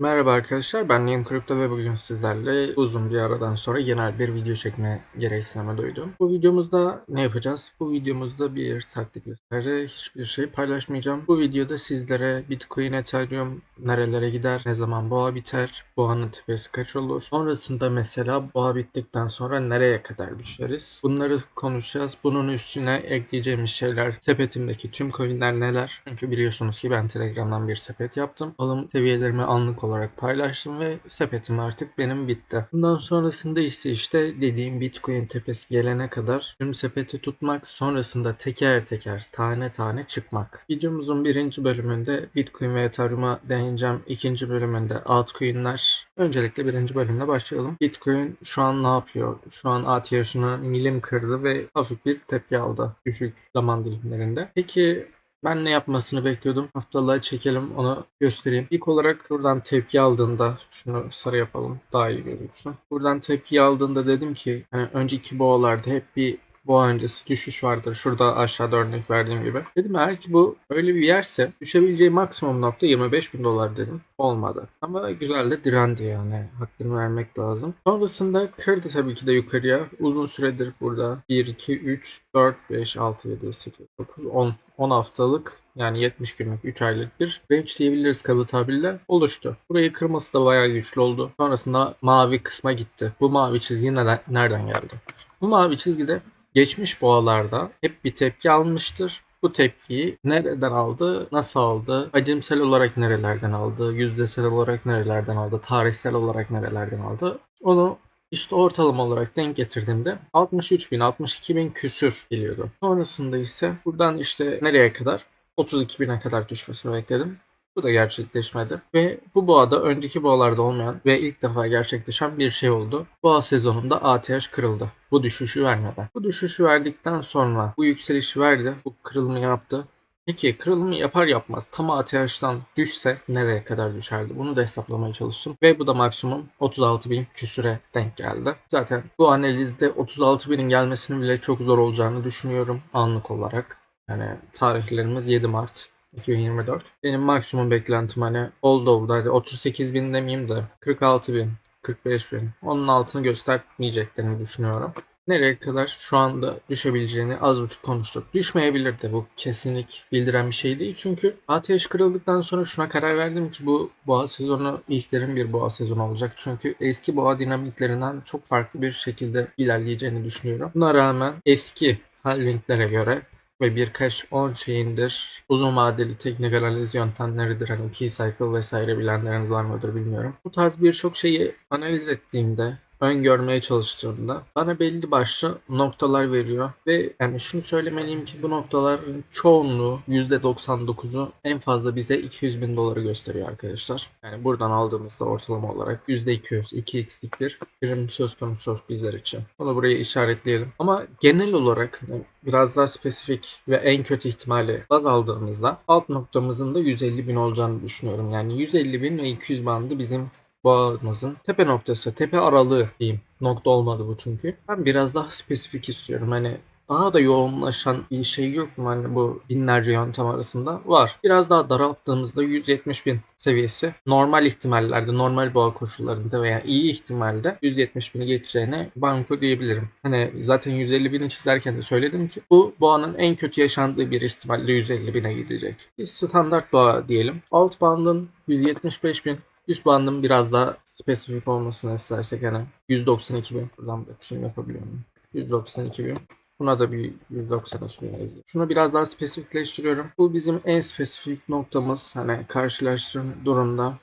Merhaba arkadaşlar, ben Niyim Kripto ve bugün sizlerle uzun bir aradan sonra genel bir video çekme gereksinimi duydum. Bu videomuzda ne yapacağız? Bu videomuzda bir taktik vesaire hiçbir şey paylaşmayacağım. Bu videoda sizlere Bitcoin, Ethereum nerelere gider, ne zaman boğa biter, boğanın tepesi kaç olur, sonrasında mesela boğa bittikten sonra nereye kadar düşeriz? Bunları konuşacağız. Bunun üstüne ekleyeceğimiz şeyler sepetimdeki tüm coinler neler? Çünkü biliyorsunuz ki ben Telegram'dan bir sepet yaptım. Alım seviyelerimi anlık olarak paylaştım ve sepetim artık benim bitti. Bundan sonrasında ise işte dediğim Bitcoin tepesi gelene kadar tüm sepeti tutmak, sonrasında teker teker tane tane çıkmak. Videomuzun birinci bölümünde Bitcoin ve Ethereum'a değineceğim. İkinci bölümünde altcoin'ler. Öncelikle birinci bölümle başlayalım. Bitcoin şu an ne yapıyor? Şu an at yarışını milim kırdı ve hafif bir tepki aldı düşük zaman dilimlerinde. Peki ben ne yapmasını bekliyordum? Haftalığa çekelim onu göstereyim. İlk olarak buradan tepki aldığında şunu sarı yapalım daha iyi görüyorsun. Buradan tepki aldığında dedim ki hani önceki boğalarda hep bir boğa öncesi düşüş vardır. Şurada aşağıda örnek verdiğim gibi. Dedim eğer ki bu öyle bir yerse düşebileceği maksimum nokta 25 bin dolar dedim. Olmadı. Ama güzel de direndi yani. Hakkını vermek lazım. Sonrasında kırdı tabii ki de yukarıya. Uzun süredir burada 1, 2, 3, 4, 5, 6, 7, 8, 9, 10 10 haftalık yani 70 günlük 3 aylık bir range diyebiliriz kalı tabirle oluştu. Burayı kırması da bayağı güçlü oldu. Sonrasında mavi kısma gitti. Bu mavi çizgi neden, nereden geldi? Bu mavi çizgide geçmiş boğalarda hep bir tepki almıştır. Bu tepkiyi nereden aldı, nasıl aldı, hacimsel olarak nerelerden aldı, yüzdesel olarak nerelerden aldı, tarihsel olarak nerelerden aldı onu işte ortalama olarak denk getirdiğimde 63 bin, 62 bin küsür geliyordu. Sonrasında ise buradan işte nereye kadar? 32 bine kadar düşmesini bekledim. Bu da gerçekleşmedi. Ve bu boğada önceki boğalarda olmayan ve ilk defa gerçekleşen bir şey oldu. Boğa sezonunda ATH kırıldı. Bu düşüşü vermeden. Bu düşüşü verdikten sonra bu yükselişi verdi. Bu kırılımı yaptı. Peki kırılımı yapar yapmaz tam ATH'dan düşse nereye kadar düşerdi? Bunu da hesaplamaya çalıştım. Ve bu da maksimum 36 bin küsüre denk geldi. Zaten bu analizde 36 binin gelmesinin bile çok zor olacağını düşünüyorum anlık olarak. Yani tarihlerimiz 7 Mart 2024. Benim maksimum beklentim hani oldu oldu. Hadi 38 bin demeyeyim de 46 bin, 45 bin. Onun altını göstermeyeceklerini düşünüyorum nereye kadar şu anda düşebileceğini az buçuk konuştuk. Düşmeyebilir de bu kesinlik bildiren bir şey değil. Çünkü ATH kırıldıktan sonra şuna karar verdim ki bu boğa sezonu ilklerin bir boğa sezonu olacak. Çünkü eski boğa dinamiklerinden çok farklı bir şekilde ilerleyeceğini düşünüyorum. Buna rağmen eski halvinglere göre ve birkaç on şeyindir uzun vadeli teknik analiz yöntemleridir. Hani key cycle vesaire bilenleriniz var mıdır bilmiyorum. Bu tarz birçok şeyi analiz ettiğimde öngörmeye çalıştığımda bana belli başlı noktalar veriyor ve yani şunu söylemeliyim ki bu noktaların çoğunluğu %99'u en fazla bize 200 bin doları gösteriyor arkadaşlar. Yani buradan aldığımızda ortalama olarak %200, 2x'lik bir prim söz konusu bizler için. Bunu buraya işaretleyelim. Ama genel olarak biraz daha spesifik ve en kötü ihtimali baz aldığımızda alt noktamızın da 150 bin olacağını düşünüyorum. Yani 150 bin ve 200 bandı bizim boğazımızın tepe noktası, tepe aralığı diyeyim. Nokta olmadı bu çünkü. Ben biraz daha spesifik istiyorum. Hani daha da yoğunlaşan bir şey yok mu hani bu binlerce yöntem arasında? Var. Biraz daha daralttığımızda 170 bin seviyesi normal ihtimallerde, normal boğa koşullarında veya iyi ihtimalde 170 bini geçeceğine banko diyebilirim. Hani zaten 150 bini çizerken de söyledim ki bu boğanın en kötü yaşandığı bir ihtimalle 150 bine gidecek. Biz standart boğa diyelim. Alt bandın 175 bin Üst bandım biraz daha spesifik olmasını istersek yani 192 bin. Buradan bakayım yapabiliyor muyum? 192 bin. Buna da bir 192 bin yazayım. Şunu biraz daha spesifikleştiriyorum. Bu bizim en spesifik noktamız. Hani karşılaştırma durumda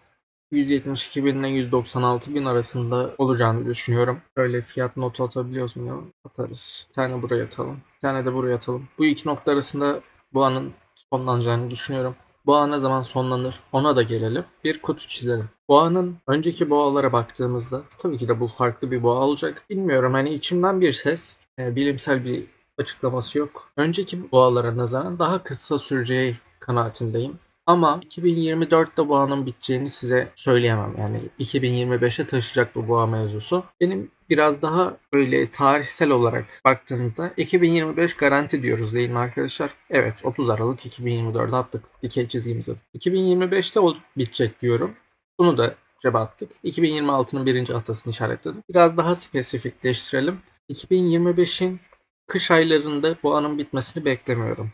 172 bin ile 196 bin arasında olacağını düşünüyorum. Böyle fiyat notu atabiliyoruz mu? Atarız. Bir tane buraya atalım. Bir tane de buraya atalım. Bu iki nokta arasında bu anın sonlanacağını düşünüyorum. Boğa ne zaman sonlanır ona da gelelim. Bir kutu çizelim. Boğanın önceki boğalara baktığımızda tabii ki de bu farklı bir boğa olacak. Bilmiyorum hani içimden bir ses e, bilimsel bir açıklaması yok. Önceki boğalara nazaran daha kısa süreceği kanaatindeyim. Ama 2024'te boğanın biteceğini size söyleyemem. Yani 2025'e taşıyacak bu boğa mevzusu. Benim biraz daha böyle tarihsel olarak baktığımızda 2025 garanti diyoruz değil mi arkadaşlar? Evet 30 Aralık 2024'de attık dikey çizgimizi. 2025'te o bitecek diyorum. Bunu da cebe attık. 2026'nın birinci haftasını işaretledim. Biraz daha spesifikleştirelim. 2025'in kış aylarında boğanın bitmesini beklemiyorum.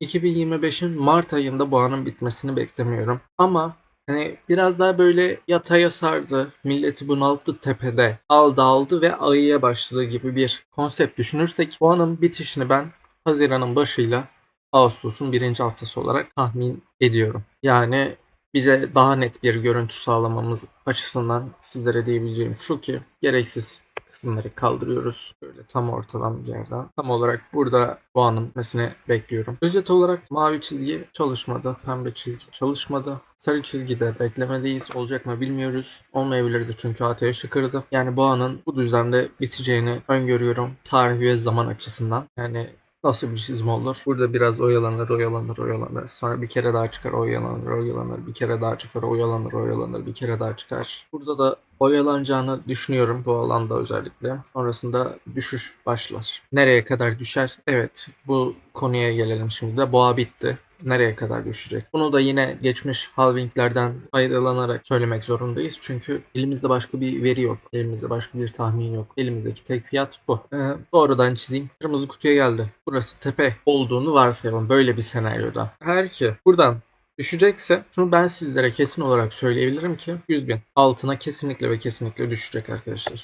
2025'in Mart ayında boğanın bitmesini beklemiyorum. Ama hani biraz daha böyle yataya sardı, milleti bunalttı tepede, aldı aldı ve ayıya başladı gibi bir konsept düşünürsek boğanın bitişini ben Haziran'ın başıyla Ağustos'un birinci haftası olarak tahmin ediyorum. Yani bize daha net bir görüntü sağlamamız açısından sizlere diyebileceğim şu ki gereksiz kısımları kaldırıyoruz. Böyle tam ortadan bir yerden. Tam olarak burada boğanın bitmesini bekliyorum. Özet olarak mavi çizgi çalışmadı. Pembe çizgi çalışmadı. Sarı çizgide beklemedeyiz. Olacak mı bilmiyoruz. Olmayabilirdi çünkü ateş kırdı. Yani boğanın bu düzlemde biteceğini öngörüyorum. Tarih ve zaman açısından. Yani Nasıl bir çizim olur? Burada biraz oyalanır, oyalanır, oyalanır. Sonra bir kere daha çıkar, oyalanır, oyalanır. Bir kere daha çıkar, oyalanır, oyalanır. Bir kere daha çıkar. Burada da oyalanacağını düşünüyorum bu alanda özellikle. Sonrasında düşüş başlar. Nereye kadar düşer? Evet, bu konuya gelelim şimdi de. Boğa bitti nereye kadar düşecek? Bunu da yine geçmiş halvinglerden faydalanarak söylemek zorundayız. Çünkü elimizde başka bir veri yok. Elimizde başka bir tahmin yok. Elimizdeki tek fiyat bu. Ee, doğrudan çizeyim. Kırmızı kutuya geldi. Burası tepe olduğunu varsayalım böyle bir senaryoda. Her ki buradan düşecekse şunu ben sizlere kesin olarak söyleyebilirim ki 100 bin altına kesinlikle ve kesinlikle düşecek arkadaşlar.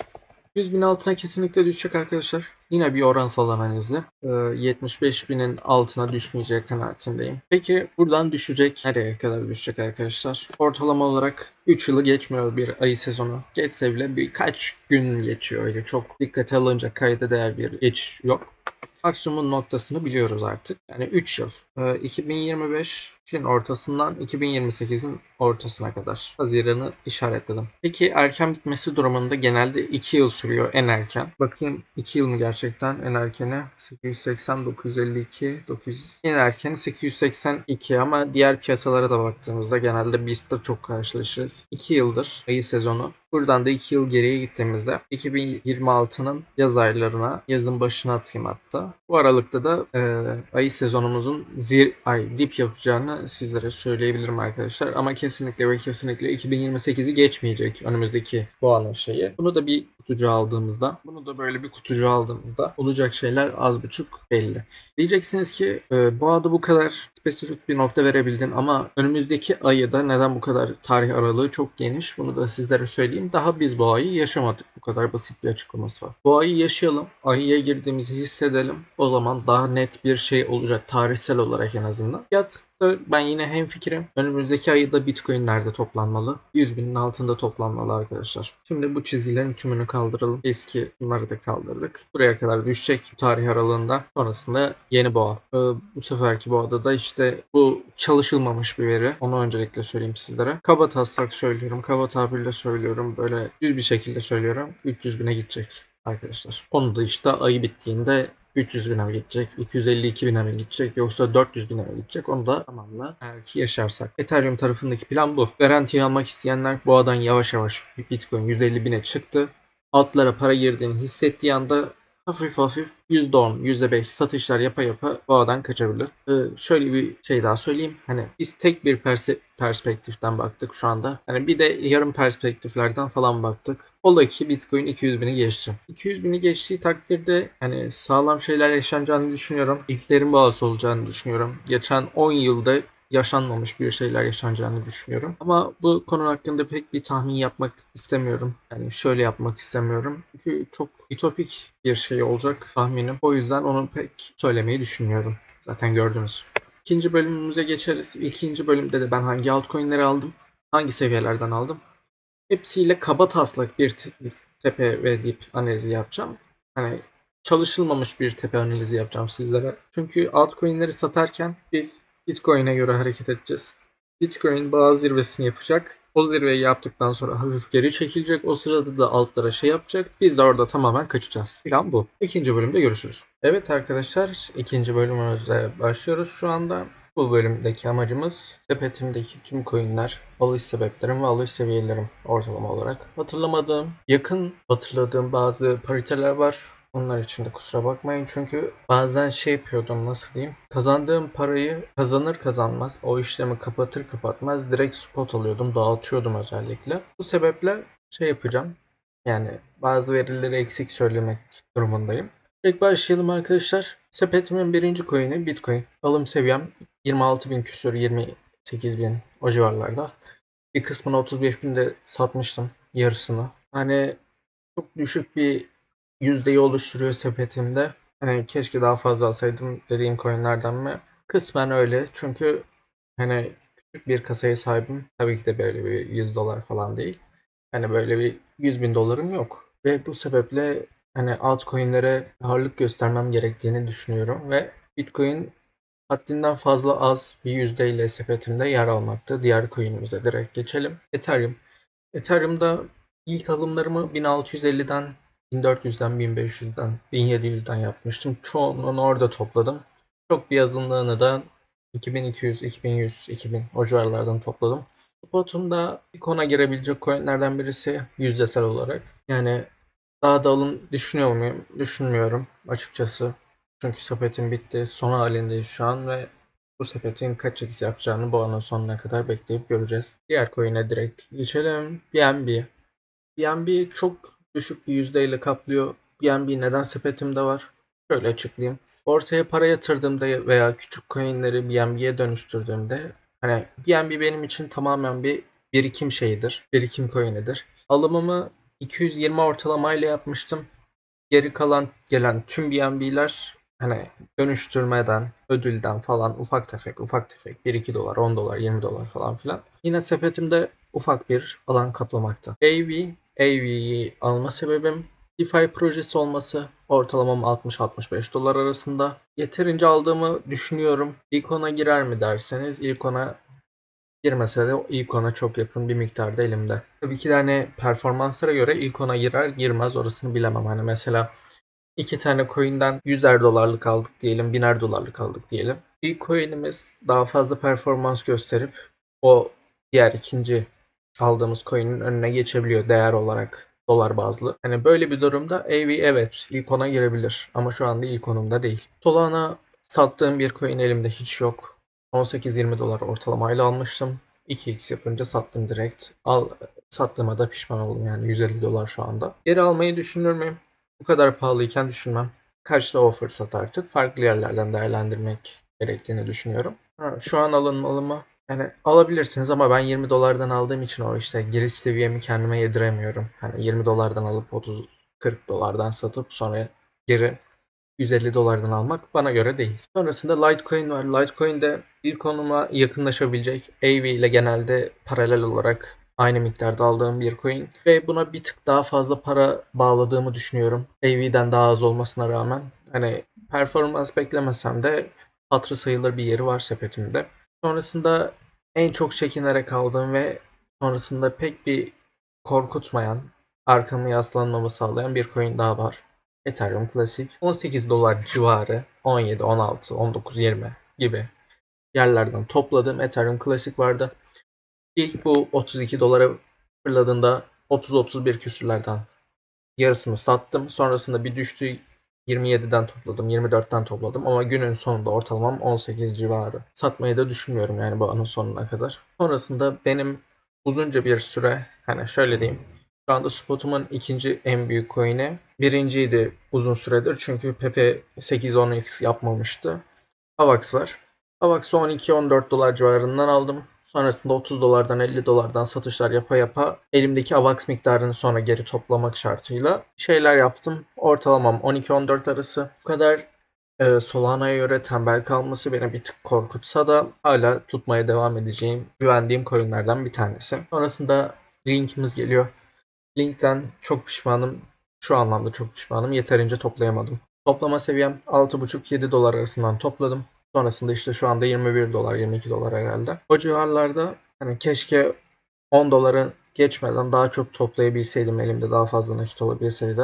100 bin altına kesinlikle düşecek arkadaşlar. Yine bir oransal analizle. Ee, 75 binin altına düşmeyecek kanaatindeyim. Peki buradan düşecek. Nereye kadar düşecek arkadaşlar? Ortalama olarak 3 yılı geçmiyor bir ayı sezonu. Geçse bile birkaç gün geçiyor öyle. Çok dikkate alınca kayda değer bir geçiş yok maksimum noktasını biliyoruz artık. Yani 3 yıl. Ee, 2025'in ortasından 2028'in ortasına kadar Haziran'ı işaretledim. Peki erken bitmesi durumunda genelde 2 yıl sürüyor en erken. Bakayım 2 yıl mı gerçekten en erkeni? 880, 952, 900. En erkeni 882 ama diğer piyasalara da baktığımızda genelde BIST'te çok karşılaşırız. 2 yıldır ayı sezonu. Buradan da 2 yıl geriye gittiğimizde 2026'nın yaz aylarına, yazın başına atayım hatta. Bu aralıkta da e, ayı sezonumuzun zir ay dip yapacağını sizlere söyleyebilirim arkadaşlar. Ama kesinlikle ve kesinlikle 2028'i geçmeyecek önümüzdeki bu anın şeyi. Bunu da bir kutucu aldığımızda, bunu da böyle bir kutucu aldığımızda olacak şeyler az buçuk belli. Diyeceksiniz ki e, bu adı bu kadar spesifik bir nokta verebildin ama önümüzdeki ayı da neden bu kadar tarih aralığı çok geniş bunu da sizlere söyleyeyim. Daha biz bu ayı yaşamadık. Bu kadar basit bir açıklaması var. Bu ayı yaşayalım. Ayıya girdiğimizi hissedelim. O zaman daha net bir şey olacak tarihsel olarak en azından. Fiyat ben yine hem fikrim. Önümüzdeki ayda Bitcoin nerede toplanmalı? 100 binin altında toplanmalı arkadaşlar. Şimdi bu çizgilerin tümünü kaldıralım. Eski bunları da kaldırdık. Buraya kadar düşecek tarih aralığında. Sonrasında yeni boğa. Ee, bu seferki boğada da işte bu çalışılmamış bir veri. Onu öncelikle söyleyeyim sizlere. Kaba taslak söylüyorum. Kaba tabirle söylüyorum. Böyle düz bir şekilde söylüyorum. 300 bine gidecek arkadaşlar. Onu da işte ayı bittiğinde 300 bine mi gidecek, 252 bine mi gidecek yoksa 400 bine mi gidecek onu da tamamla eğer ki yaşarsak. Ethereum tarafındaki plan bu. Garantiyi almak isteyenler boğadan yavaş yavaş Bitcoin 150 bine çıktı. Altlara para girdiğini hissettiği anda hafif hafif %10, %5 satışlar yapa yapa boğadan kaçabilir. Ee, şöyle bir şey daha söyleyeyim. Hani biz tek bir perse- perspektiften baktık şu anda. Hani bir de yarım perspektiflerden falan baktık. Ola ki Bitcoin 200 bini geçti. 200 bini geçtiği takdirde hani sağlam şeyler yaşanacağını düşünüyorum. İlklerin bağlısı olacağını düşünüyorum. Geçen 10 yılda yaşanmamış bir şeyler yaşanacağını düşünüyorum. Ama bu konu hakkında pek bir tahmin yapmak istemiyorum. Yani şöyle yapmak istemiyorum. Çünkü çok ütopik bir şey olacak tahminim. O yüzden onu pek söylemeyi düşünmüyorum. Zaten gördünüz. İkinci bölümümüze geçeriz. İkinci bölümde de ben hangi altcoin'leri aldım, hangi seviyelerden aldım. Hepsiyle kaba taslak bir tepe ve dip analizi yapacağım. Hani çalışılmamış bir tepe analizi yapacağım sizlere. Çünkü altcoin'leri satarken biz Bitcoin'e göre hareket edeceğiz. Bitcoin bazı zirvesini yapacak. O zirveyi yaptıktan sonra hafif geri çekilecek. O sırada da altlara şey yapacak. Biz de orada tamamen kaçacağız. Plan bu. İkinci bölümde görüşürüz. Evet arkadaşlar ikinci bölümümüzde başlıyoruz şu anda. Bu bölümdeki amacımız sepetimdeki tüm coinler, alış sebeplerim ve alış seviyelerim ortalama olarak. Hatırlamadığım, yakın hatırladığım bazı pariteler var. Onlar için de kusura bakmayın çünkü bazen şey yapıyordum nasıl diyeyim. Kazandığım parayı kazanır kazanmaz o işlemi kapatır kapatmaz direkt spot alıyordum dağıtıyordum özellikle. Bu sebeple şey yapacağım. Yani bazı verileri eksik söylemek durumundayım. İlk başlayalım arkadaşlar. Sepetimin birinci coin'i Bitcoin. Alım seviyem 26 bin küsur 28 bin o civarlarda. Bir kısmını 35 binde satmıştım yarısını. Hani çok düşük bir yüzdeyi oluşturuyor sepetimde. Hani keşke daha fazla alsaydım dediğim coinlerden mi? Kısmen öyle. Çünkü hani küçük bir kasaya sahibim. Tabii ki de böyle bir 100 dolar falan değil. Hani böyle bir 100 bin dolarım yok. Ve bu sebeple hani altcoin'lere ağırlık göstermem gerektiğini düşünüyorum. Ve Bitcoin haddinden fazla az bir yüzdeyle sepetimde yer almakta. Diğer coin'imize direkt geçelim. Ethereum. Ethereum'da ilk alımlarımı 1650'den 1400'den 1500'den 1700'den yapmıştım. Çoğunluğunu orada topladım. Çok bir azınlığını da 2200, 2100, 2000 o civarlardan topladım. Spotum'da ikona girebilecek coinlerden birisi yüzdesel olarak. Yani daha da alım düşünüyor muyum? Düşünmüyorum açıkçası. Çünkü sepetim bitti. Son halindeyiz şu an ve bu sepetin kaç x yapacağını bu anın sonuna kadar bekleyip göreceğiz. Diğer coin'e direkt geçelim. BNB. BNB çok düşük bir yüzdeyle kaplıyor. BNB neden sepetimde var? Şöyle açıklayayım. Ortaya para yatırdığımda veya küçük coinleri BNB'ye dönüştürdüğümde hani BNB benim için tamamen bir birikim şeyidir. Birikim coin'idir. Alımımı 220 ortalamayla yapmıştım. Geri kalan gelen tüm BNB'ler hani dönüştürmeden, ödülden falan ufak tefek ufak tefek 1-2 dolar, 10 dolar, 20 dolar falan filan. Yine sepetimde ufak bir alan kaplamakta. AV, AV'yi alma sebebim DeFi projesi olması ortalamam 60-65 dolar arasında. Yeterince aldığımı düşünüyorum. İlk ona girer mi derseniz ilk ona girmese de ilk ona çok yakın bir miktarda elimde. Tabii ki de hani performanslara göre ilk ona girer girmez orasını bilemem. Hani mesela iki tane coin'den 100'er dolarlık aldık diyelim, 1000'er dolarlık aldık diyelim. İlk coin'imiz daha fazla performans gösterip o diğer ikinci aldığımız coin'in önüne geçebiliyor değer olarak dolar bazlı. Hani böyle bir durumda AV evet ilk ona girebilir ama şu anda ilk konumda değil. Solana sattığım bir coin elimde hiç yok. 18-20 dolar ortalamayla almıştım. 2x yapınca sattım direkt. Al, sattığıma da pişman oldum yani 150 dolar şu anda. Geri almayı düşünür müyüm? Bu kadar pahalıyken düşünmem. Kaçta o fırsat artık farklı yerlerden değerlendirmek gerektiğini düşünüyorum. Ha, şu an alınmalı mı? Yani alabilirsiniz ama ben 20 dolardan aldığım için o işte giriş seviyemi kendime yediremiyorum. Hani 20 dolardan alıp 30 40 dolardan satıp sonra geri 150 dolardan almak bana göre değil. Sonrasında Litecoin var. Litecoin de ilk konuma yakınlaşabilecek AV ile genelde paralel olarak aynı miktarda aldığım bir coin ve buna bir tık daha fazla para bağladığımı düşünüyorum. AV'den daha az olmasına rağmen hani performans beklemesem de hatırı sayılır bir yeri var sepetimde. Sonrasında en çok çekinerek aldığım ve sonrasında pek bir korkutmayan, arkamı yaslanmamı sağlayan bir coin daha var. Ethereum Classic 18 dolar civarı 17, 16, 19, 20 gibi yerlerden topladığım Ethereum Classic vardı. İlk bu 32 dolara fırladığında 30-31 küsürlerden yarısını sattım. Sonrasında bir düştü 27'den topladım, 24'ten topladım ama günün sonunda ortalamam 18 civarı. Satmayı da düşünmüyorum yani bu anın sonuna kadar. Sonrasında benim uzunca bir süre hani şöyle diyeyim şu anda spotumun ikinci en büyük coin'i. Birinciydi uzun süredir çünkü Pepe 8-10x yapmamıştı. Avax var. Avax'ı 12-14 dolar civarından aldım. Sonrasında 30 dolardan 50 dolardan satışlar yapa yapa elimdeki AVAX miktarını sonra geri toplamak şartıyla şeyler yaptım. Ortalamam 12-14 arası. Bu kadar e, Solana'ya göre tembel kalması beni bir tık korkutsa da hala tutmaya devam edeceğim güvendiğim coinlerden bir tanesi. Sonrasında linkimiz geliyor. Link'ten çok pişmanım. Şu anlamda çok pişmanım. Yeterince toplayamadım. Toplama seviyem 6,5-7 dolar arasından topladım. Sonrasında işte şu anda 21 dolar, 22 dolar herhalde. O civarlarda hani keşke 10 doları geçmeden daha çok toplayabilseydim elimde daha fazla nakit olabilseydi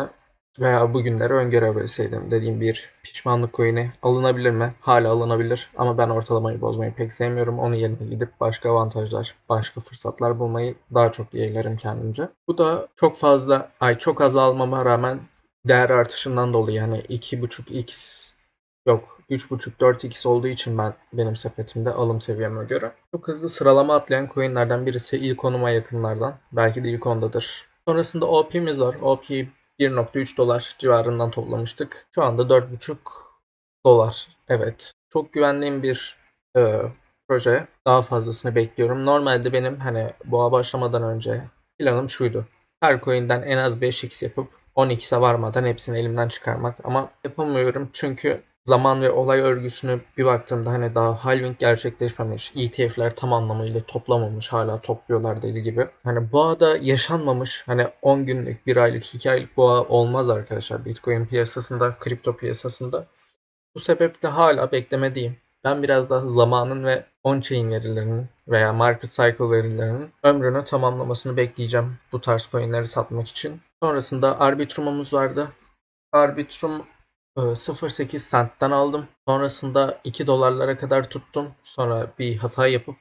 veya bugünleri öngörebilseydim dediğim bir pişmanlık coin'i alınabilir mi? Hala alınabilir ama ben ortalamayı bozmayı pek sevmiyorum. Onun yerine gidip başka avantajlar, başka fırsatlar bulmayı daha çok yeğlerim kendimce. Bu da çok fazla, ay çok az almama rağmen değer artışından dolayı yani 2.5x yok 3.5-4x olduğu için ben benim sepetimde alım seviyeme göre. Çok hızlı sıralama atlayan coinlerden birisi ilk onuma yakınlardan. Belki de ilk ondadır. Sonrasında OP'miz var. OP 1.3 dolar civarından toplamıştık. Şu anda 4.5 dolar. Evet. Çok güvendiğim bir e, proje. Daha fazlasını bekliyorum. Normalde benim hani boğa başlamadan önce planım şuydu. Her coin'den en az 5x yapıp 10x'e varmadan hepsini elimden çıkarmak. Ama yapamıyorum çünkü zaman ve olay örgüsünü bir baktığımda hani daha halving gerçekleşmemiş, ETF'ler tam anlamıyla toplamamış, hala topluyorlar deli gibi. Hani boğada yaşanmamış, hani 10 günlük, 1 aylık, 2 aylık boğa olmaz arkadaşlar Bitcoin piyasasında, kripto piyasasında. Bu sebeple hala beklemedeyim. Ben biraz daha zamanın ve on-chain verilerinin veya market cycle verilerinin ömrünü tamamlamasını bekleyeceğim bu tarz coinleri satmak için. Sonrasında Arbitrum'umuz vardı. Arbitrum 0.8 centten aldım. Sonrasında 2 dolarlara kadar tuttum. Sonra bir hata yapıp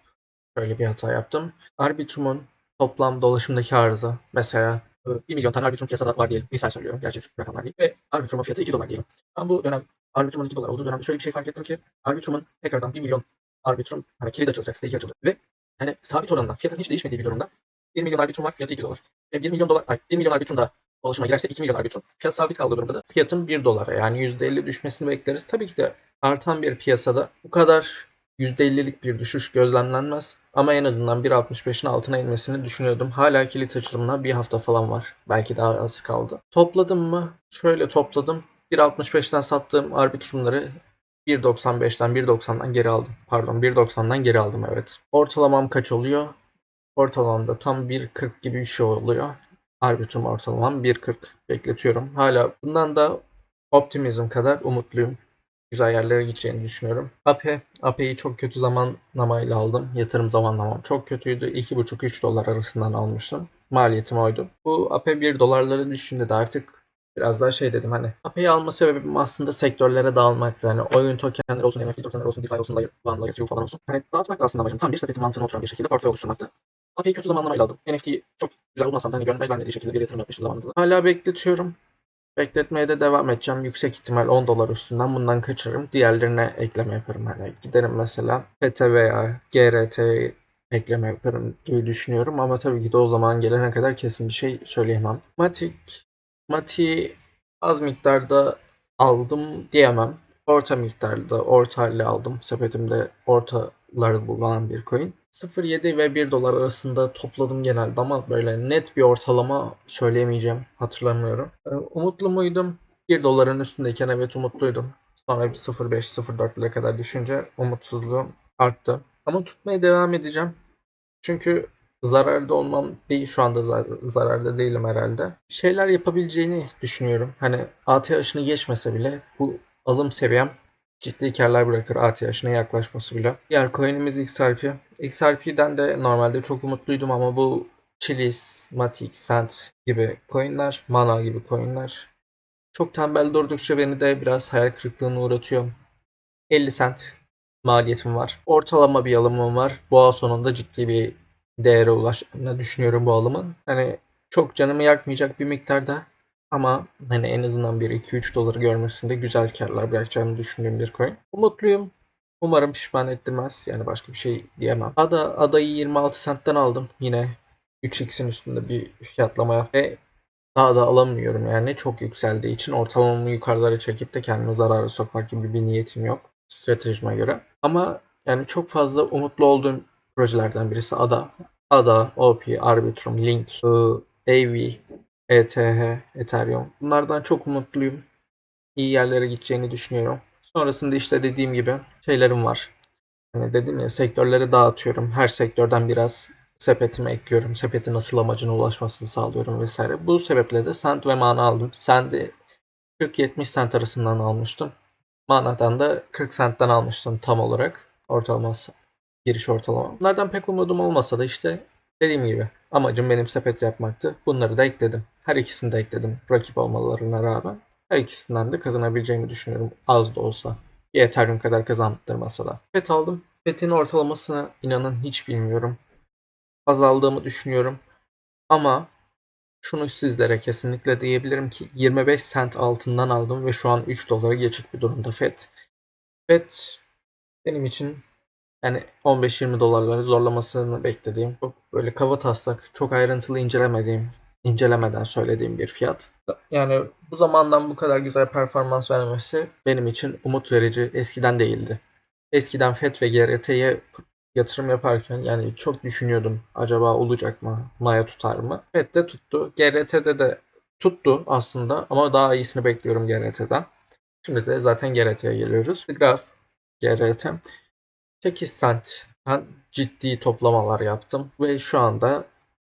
şöyle bir hata yaptım. Arbitrum'un toplam dolaşımdaki arzı mesela e, 1 milyon tane Arbitrum piyasada var diyelim. Misal söylüyorum. Gerçek rakamlar değil. Ve Arbitrum'un fiyatı 2 dolar diyelim. Ben bu dönem Arbitrum'un 2 dolar olduğu dönemde şöyle bir şey fark ettim ki Arbitrum'un tekrardan 1 milyon Arbitrum hani kilit açılacak, stake açılacak ve hani sabit oranda fiyatın hiç değişmediği bir durumda 1 milyon Arbitrum var, fiyatı 2 dolar. Ve 1 milyon dolar, ay 1 milyon Arbitrum da dolaşıma girerse 2 milyon Arbitrum. Fiyat sabit kaldığı durumda da fiyatın 1 dolara yani %50 düşmesini bekleriz. Tabii ki de artan bir piyasada bu kadar %50'lik bir düşüş gözlemlenmez. Ama en azından 1.65'in altına inmesini düşünüyordum. Hala kilit açılımına bir hafta falan var. Belki daha az kaldı. Topladım mı? Şöyle topladım. 1.65'ten sattığım arbitrumları 1.95'ten 1.90'dan geri aldım. Pardon 1.90'dan geri aldım evet. Ortalamam kaç oluyor? Ortalamamda tam 1.40 gibi bir şey oluyor. Arbitrum ortalamam 1.40 bekletiyorum. Hala bundan da optimizm kadar umutluyum. Güzel yerlere gideceğini düşünüyorum. APE, APE'yi çok kötü zamanlamayla aldım. Yatırım zamanlamam çok kötüydü. 2.5-3 dolar arasından almıştım. Maliyetim oydu. Bu APE 1 dolarlara düşündü de artık biraz daha şey dedim hani APE'yi alma sebebim aslında sektörlere dağılmaktı. Hani oyun tokenleri olsun, NFT tokenleri olsun, DeFi olsun, Layer 1, Layer 2 falan olsun. Hani dağıtmak da aslında amacım. Tam bir sepetin mantığına oturan bir şekilde portföy oluşturmaktı. APE'yi kötü zamanlamayla aldım. NFT'yi çok güzel bulmasam da hani gönlüme vermediği şekilde bir yatırım yapmıştım zamanında. Hala bekletiyorum. Bekletmeye de devam edeceğim. Yüksek ihtimal 10 dolar üstünden bundan kaçırırım. Diğerlerine ekleme yaparım. Hani giderim mesela PT veya GRT ekleme yaparım gibi düşünüyorum. Ama tabii ki de o zaman gelene kadar kesin bir şey söyleyemem. Matic, Mati az miktarda aldım diyemem. Orta miktarda, orta halde aldım. Sepetimde ortaları bulunan bir coin. 0.7 ve 1 dolar arasında topladım genelde ama böyle net bir ortalama söyleyemeyeceğim. Hatırlamıyorum. Ee, Umutlu muydum? 1 doların üstündeyken evet umutluydum. Sonra bir 0.5-0.4'lere kadar düşünce umutsuzluğum arttı. Ama tutmaya devam edeceğim. Çünkü zararda olmam değil şu anda zar- zararda değilim herhalde. Şeyler yapabileceğini düşünüyorum. Hani AT aşını geçmese bile bu alım seviyem ciddi karlar bırakır AT aşına yaklaşması bile. Diğer coin'imiz XRP. XRP'den de normalde çok umutluydum ama bu Chilis, Matic, Cent gibi coin'ler, Mana gibi coin'ler çok tembel durdukça beni de biraz hayal kırıklığına uğratıyor. 50 cent maliyetim var. Ortalama bir alımım var. Boğa sonunda ciddi bir değere ulaştığını düşünüyorum bu alımın. Hani çok canımı yakmayacak bir miktarda ama hani en azından bir 2-3 doları görmesinde güzel karlar bırakacağını düşündüğüm bir coin. Umutluyum. Umarım pişman ettirmez. Yani başka bir şey diyemem. Ada, adayı 26 centten aldım. Yine 3x'in üstünde bir fiyatlamaya ve daha da alamıyorum yani çok yükseldiği için ortalamamı yukarılara çekip de kendimi zarara sokmak gibi bir niyetim yok stratejime göre. Ama yani çok fazla umutlu olduğum projelerden birisi ADA. ADA, OP, Arbitrum, Link, ıı, AV, ETH, Ethereum. Bunlardan çok umutluyum. İyi yerlere gideceğini düşünüyorum. Sonrasında işte dediğim gibi şeylerim var. Hani dedim ya sektörlere dağıtıyorum. Her sektörden biraz sepetime ekliyorum. Sepetin asıl amacına ulaşmasını sağlıyorum vesaire. Bu sebeple de Sand ve Mana aldım. Sand'i 40-70 cent arasından almıştım. Mana'dan da 40 centten almıştım tam olarak. Ortalaması. Giriş ortalama. Bunlardan pek umudum olmasa da işte dediğim gibi amacım benim sepet yapmaktı. Bunları da ekledim. Her ikisini de ekledim. Rakip olmalarına rağmen. Her ikisinden de kazanabileceğimi düşünüyorum. Az da olsa. Bir Ethereum kadar kazandırmasa da. Pet aldım. Pet'in ortalamasını inanın hiç bilmiyorum. Azaldığımı düşünüyorum. Ama şunu sizlere kesinlikle diyebilirim ki 25 sent altından aldım ve şu an 3 dolara geçik bir durumda FED. FED benim için yani 15-20 dolarları zorlamasını beklediğim, çok böyle kaba taslak, çok ayrıntılı incelemediğim, incelemeden söylediğim bir fiyat. Yani bu zamandan bu kadar güzel performans vermesi benim için umut verici eskiden değildi. Eskiden FED ve GRT'ye yatırım yaparken yani çok düşünüyordum acaba olacak mı, Maya tutar mı? FED'de tuttu, GRT'de de tuttu aslında ama daha iyisini bekliyorum GRT'den. Şimdi de zaten GRT'ye geliyoruz. Graf GRT 8 centten ciddi toplamalar yaptım ve şu anda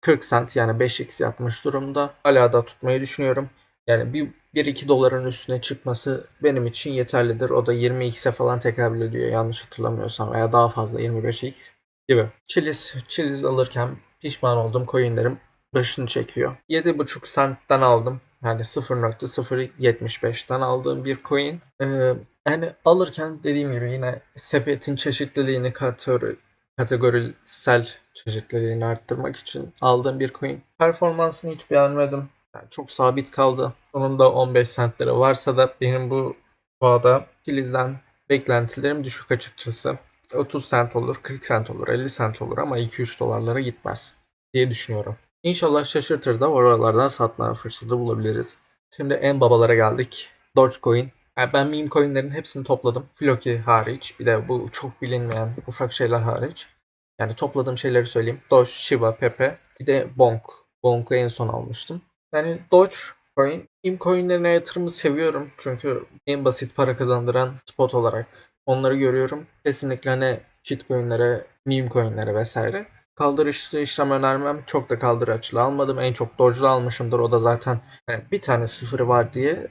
40 cent yani 5x yapmış durumda. Hala da tutmayı düşünüyorum. Yani bir 1-2 doların üstüne çıkması benim için yeterlidir. O da 20x'e falan tekabül ediyor yanlış hatırlamıyorsam veya daha fazla 25x gibi. Chiliz, Chiliz alırken pişman olduğum coinlerim başını çekiyor. 7,5 centten aldım. Yani 0.075'ten aldığım bir coin. Ee, yani alırken dediğim gibi yine sepetin çeşitliliğini kategori, kategorisel çeşitliliğini arttırmak için aldığım bir coin. Performansını hiç beğenmedim. Yani çok sabit kaldı. Sonunda 15 centlere varsa da benim bu bağda Filiz'den beklentilerim düşük açıkçası. 30 cent olur, 40 cent olur, 50 cent olur ama 2-3 dolarlara gitmez diye düşünüyorum. İnşallah şaşırtır da oralardan satma fırsatı bulabiliriz. Şimdi en babalara geldik. Dogecoin. Yani ben meme coinlerin hepsini topladım. Floki hariç. Bir de bu çok bilinmeyen ufak şeyler hariç. Yani topladığım şeyleri söyleyeyim. Doge, Shiba, Pepe. Bir de Bonk. Bonk'u en son almıştım. Yani Dogecoin, meme coinlerine yatırımı seviyorum. Çünkü en basit para kazandıran spot olarak onları görüyorum. Kesinlikle hani shitcoinlere, meme coinlere vesaire. Kaldırışlı işlem önermem. Çok da kaldıraçlı almadım. En çok Doge'lu almışımdır. O da zaten yani bir tane sıfırı var diye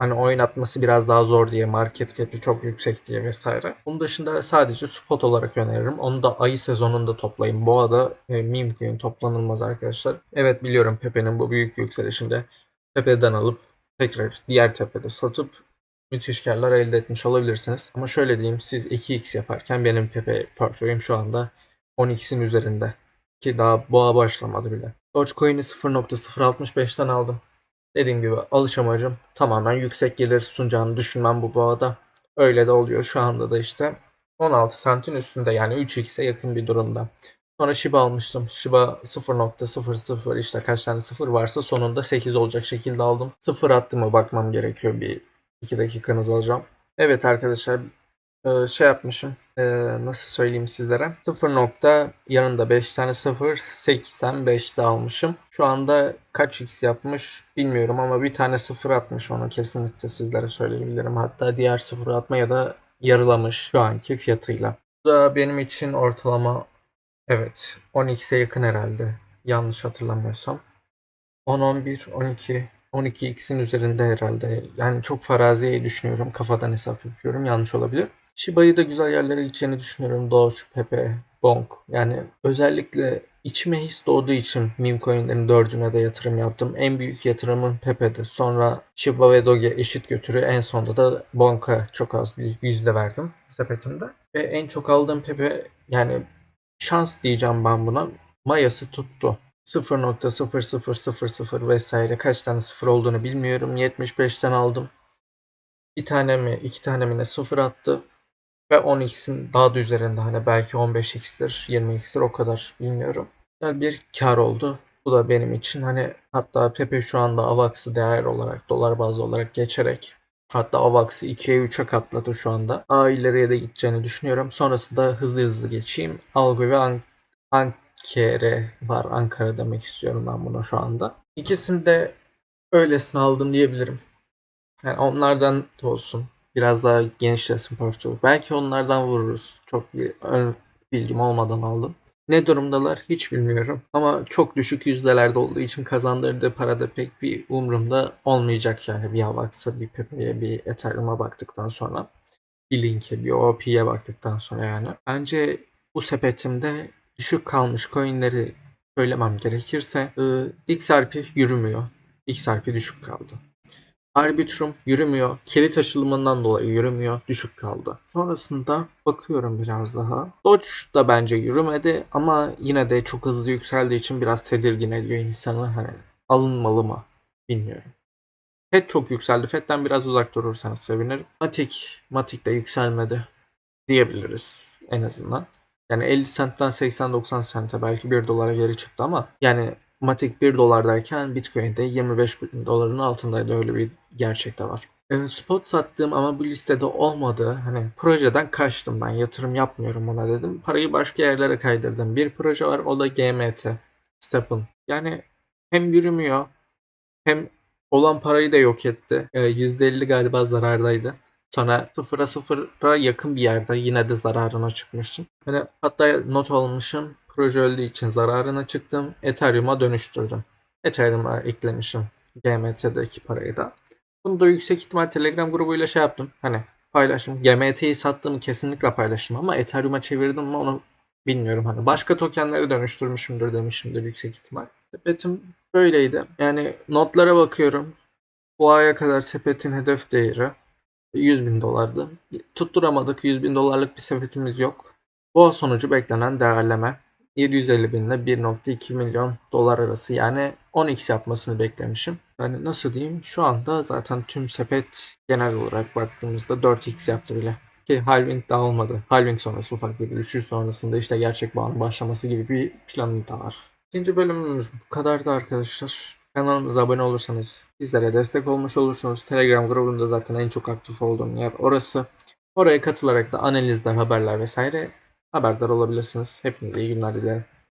hani oynatması biraz daha zor diye market cap'i çok yüksek diye vesaire. Bunun dışında sadece spot olarak öneririm. Onu da ayı sezonunda toplayın. Boğa'da e, meme coin toplanılmaz arkadaşlar. Evet biliyorum Pepe'nin bu büyük yükselişinde Pepe'den alıp tekrar diğer tepede satıp müthiş karlar elde etmiş olabilirsiniz. Ama şöyle diyeyim siz 2x yaparken benim Pepe portföyüm şu anda 12'sin üzerinde. Ki daha boğa başlamadı bile. Dogecoin'i 0.065'ten aldım. Dediğim gibi alış amacım tamamen yüksek gelir sunacağını düşünmem bu boğada. Öyle de oluyor. Şu anda da işte 16 centin üstünde yani 3x'e yakın bir durumda. Sonra Shiba almıştım. Shiba 0.00 işte kaç tane sıfır varsa sonunda 8 olacak şekilde aldım. Sıfır attı mı bakmam gerekiyor bir 2 dakikanızı alacağım. Evet arkadaşlar şey yapmışım. e, nasıl söyleyeyim sizlere? 0 nokta yanında 5 tane 0 85'te almışım. Şu anda kaç x yapmış bilmiyorum ama bir tane 0 atmış onu kesinlikle sizlere söyleyebilirim. Hatta diğer 0 atma ya da yarılamış şu anki fiyatıyla. Bu da benim için ortalama evet 10x'e yakın herhalde. Yanlış hatırlamıyorsam. 10, 11, 12, 12x'in üzerinde herhalde. Yani çok faraziye düşünüyorum. Kafadan hesap yapıyorum. Yanlış olabilir. Shiba'yı da güzel yerlere gideceğini düşünüyorum. Doge, Pepe, Bonk. Yani özellikle içime his doğduğu için meme coinlerin dördüne de yatırım yaptım. En büyük yatırımım Pepe'di. Sonra Shiba ve Doge eşit götürü. En sonunda da Bonk'a çok az bir yüzde verdim sepetimde. Ve en çok aldığım Pepe yani şans diyeceğim ben buna. Mayası tuttu. 0.0000 vesaire kaç tane sıfır olduğunu bilmiyorum. 75'ten aldım. Bir tane mi iki tane mi ne sıfır attı. Ve 10x'in daha da üzerinde hani belki 15x'tir 20x'tir o kadar bilmiyorum. Güzel bir kar oldu. Bu da benim için hani hatta Pepe şu anda AVAX'ı değer olarak dolar bazlı olarak geçerek hatta AVAX'ı 2'ye 3'e katladı şu anda. Daha ileriye de gideceğini düşünüyorum. Sonrasında hızlı hızlı geçeyim. Algo ve An Ankara var. Ankara demek istiyorum ben bunu şu anda. İkisini de öylesine aldım diyebilirim. Yani onlardan da olsun. Biraz daha genişlesin portföy. Belki onlardan vururuz. Çok bir ön bilgim olmadan aldım. Ne durumdalar hiç bilmiyorum. Ama çok düşük yüzdelerde olduğu için kazandırdığı para da pek bir umurumda olmayacak yani. Bir Avax'a, bir Pepe'ye, bir Ethereum'a baktıktan sonra. Bir Link'e, bir OP'ye baktıktan sonra yani. Bence bu sepetimde düşük kalmış coinleri söylemem gerekirse ıı, XRP yürümüyor. XRP düşük kaldı. Arbitrum yürümüyor. Kilit açılımından dolayı yürümüyor. Düşük kaldı. Sonrasında bakıyorum biraz daha. Doge da bence yürümedi ama yine de çok hızlı yükseldiği için biraz tedirgin ediyor insanı. Hani alınmalı mı? Bilmiyorum. FED çok yükseldi. FED'den biraz uzak durursanız sevinirim. Matic, Matic de yükselmedi diyebiliriz en azından. Yani 50 centten 80-90 sente belki 1 dolara geri çıktı ama yani Matic 1 dolardayken Bitcoin'de 25 bin doların altındaydı öyle bir gerçek de var. E, spot sattığım ama bu listede olmadı. Hani projeden kaçtım ben yatırım yapmıyorum ona dedim. Parayı başka yerlere kaydırdım. Bir proje var o da GMT. Step'ın. Yani hem yürümüyor hem olan parayı da yok etti. E, %50 galiba zarardaydı. Sonra sıfıra sıfıra yakın bir yerde yine de zararına çıkmıştım. Hani hatta not almışım. Proje öldüğü için zararına çıktım. Ethereum'a dönüştürdüm. Ethereum'a eklemişim GMT'deki parayı da. Bunu da yüksek ihtimal Telegram grubuyla şey yaptım. Hani paylaştım. GMT'yi sattığımı kesinlikle paylaştım ama Ethereum'a çevirdim mi onu bilmiyorum. Hani başka tokenlere dönüştürmüşümdür demişimdir yüksek ihtimal. Sepetim böyleydi. Yani notlara bakıyorum. Bu aya kadar sepetin hedef değeri 100 bin dolardı. Tutturamadık. 100 bin dolarlık bir sepetimiz yok. Bu sonucu beklenen değerleme 750 bin ile 1.2 milyon dolar arası yani 10x yapmasını beklemişim. Yani nasıl diyeyim şu anda zaten tüm sepet genel olarak baktığımızda 4x yaptı bile. Ki halving daha olmadı. Halving sonrası ufak bir düşüş sonrasında işte gerçek bağın başlaması gibi bir planım da var. İkinci bölümümüz bu kadardı arkadaşlar. Kanalımıza abone olursanız, bizlere destek olmuş olursunuz. Telegram grubunda zaten en çok aktif olduğum yer orası. Oraya katılarak da analizler, haberler vesaire haberdar olabilirsiniz. Hepinize iyi günler dilerim.